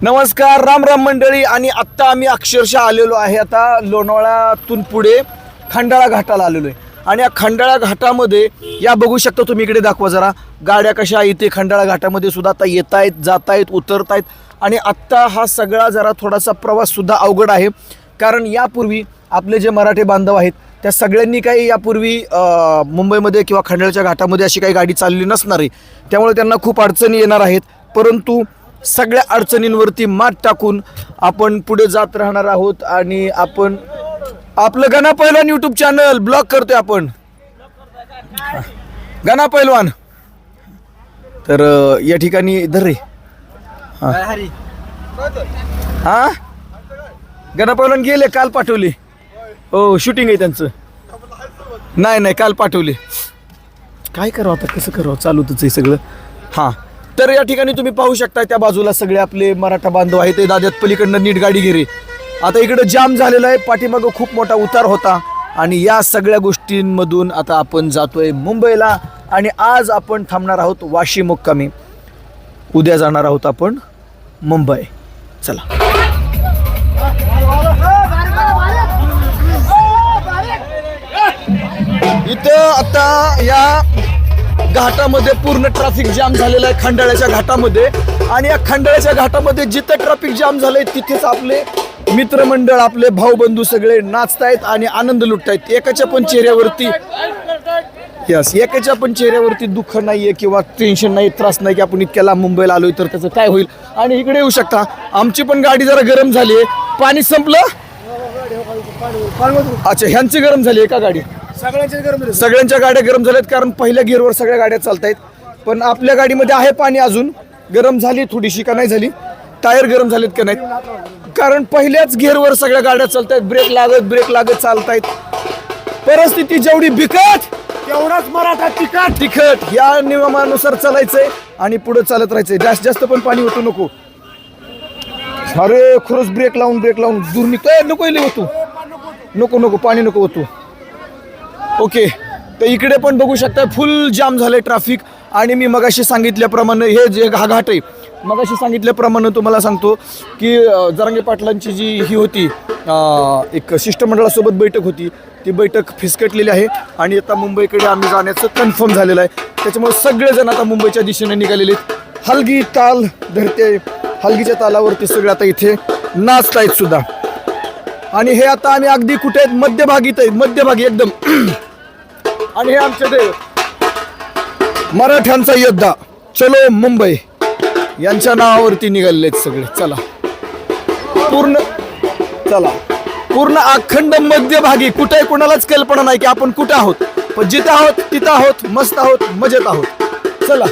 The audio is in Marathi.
नमस्कार राम राम मंडळी. आणि आत्ता आम्ही अक्षरशः आलेलो आहे आता लोणावळ्यातून पुढे खंडाळा घाटाला आलेलो आहे. आणि या खंडाळा घाटामध्ये या बघू शकता तुम्ही इकडे दाखवा जरा. गाड्या कशा इथे खंडाळा घाटामध्ये सुद्धा आता येत आहेत जात आहेत उतरत आहेत आणि आत्ता हा सगळा जरा थोडासा प्रवाससुद्धा अवघड आहे. कारण यापूर्वी आपले जे मराठी बांधव आहेत त्या सगळ्यांनी काही यापूर्वी मुंबईमध्ये किंवा खंडाळ्याच्या घाटामध्ये अशी काही गाडी चालली नसणार. आहे त्यामुळे त्यांना खूप अडचणी येणार आहेत. परंतु सगळ्या अडचणींवरती मात टाकून आपण पुढे जात राहणार आहोत आणि आपण आपलं गणा पैलवान युट्यूब चॅनल ब्लॉग करतोय आपण. गणा पैलवान. तर या ठिकाणी धर रे. हा. गणा पैलवान गेले काल पाठवले. हो शूटिंग आहे त्यांचं. नाही नाही काल पाठवले. काय करावं आता? कसं करावं? चालू तुझं हे सगळं. हां. तर या ठिकाणी तुम्ही पाहू शकता त्या बाजूला सगळे आपले मराठा बांधव आहेत. ते दाद्यात पलीकडनं नीट गाडी घेरे आता इकडं जाम झालेलं आहे. पाठीमागं खूप मोठा उतार होता. आणि या सगळ्या गोष्टींमधून आता आपण जातोय मुंबईला. आणि आज आपण थांबणार आहोत वाशी मुक्कामी. उद्या जाणार आहोत आपण मुंबई. चला. इथं आता या घाटामध्ये पूर्ण ट्रॅफिक जाम झालेला आहे खंडाळ्याच्या घाटामध्ये. आणि या खंडाळ्याच्या घाटामध्ये जिथं ट्रॅफिक जाम झालंय तिथेच आपले मित्रमंडळ आपले भाऊबंधू सगळे नाचतायत आणि आनंद लुटतायत. एकाच्या पण चेहऱ्यावरती यस एकाच्या पण चेहऱ्यावरती दुःख नाहीये किंवा टेन्शन नाही त्रास नाही की आपण इतक्याला मुंबईला आलोय तर त्याचं काय होईल. आणि इकडे येऊ शकता. आमची पण गाडी जरा गरम झाली आहे पाणी संपलं? अच्छा ह्यांची गरम झाली आहे का गाडी गरम सगळ्यांच्या गाड्या गरम झाल्यात कारण पहिल्या गिअरवर सगळ्या गाड्या चालत आहेत पण आपल्या गाडीमध्ये आहे पाणी अजून. गरम झाली थोडीशी का नाही झाली. टायर गरम झालेत का नाहीत. कारण पहिल्याच गिअरवर सगळ्या गाड्या चालत आहेत ब्रेक लागत ब्रेक लागत चालत आहेत परिस्थिती जेवढी बिकट तेवढाच मराठा तिकट तिखट. या नियमानुसार चालायचंय आणि पुढे चालत राहायचंय. जास्त जास्त पण पाणी होतं नको. अरे खरंच ब्रेक लावून ब्रेक लावून दूर निघतोय नको होतो नको नको पाणी नको होतो ओके. तर इकडे पण बघू शकता फुल जाम झालंय ट्रॅफिक आणि मी मगाशी सांगितल्याप्रमाणे हे जे हा घाट आहे मगाशी सांगितल्याप्रमाणे तुम्हाला सांगतो की जरांगे पाटलांची जी ही होती एक शिष्टमंडळासोबत बैठक होती. ती बैठक फिसकटलेली आहे. आणि आता मुंबईकडे आम्ही जाण्याचं कन्फर्म झालेलं आहे. त्याच्यामुळे सगळेजण आता मुंबईच्या दिशेने निघालेले आहेत. हलगी ताल धरते. हलगीच्या तालावरती सगळे आता इथे नाचतायत सुद्धा. आणि हे आता आम्ही अगदी कुठे आहेत? मध्यभागीत आहेत. मध्यभागी एकदम. आणि हे आमचे देव. मराठ्यांचा योद्धा. चलो मुंबई. यांच्या नावावरती निघालेत सगळे. चला. पूर्ण चला. पूर्ण अखंड मध्यभागी कुठे कुणालाच कल्पना नाही की आपण कुठे आहोत. पण जिथे आहोत तिथं आहोत मस्त आहोत मजेत आहोत. चला.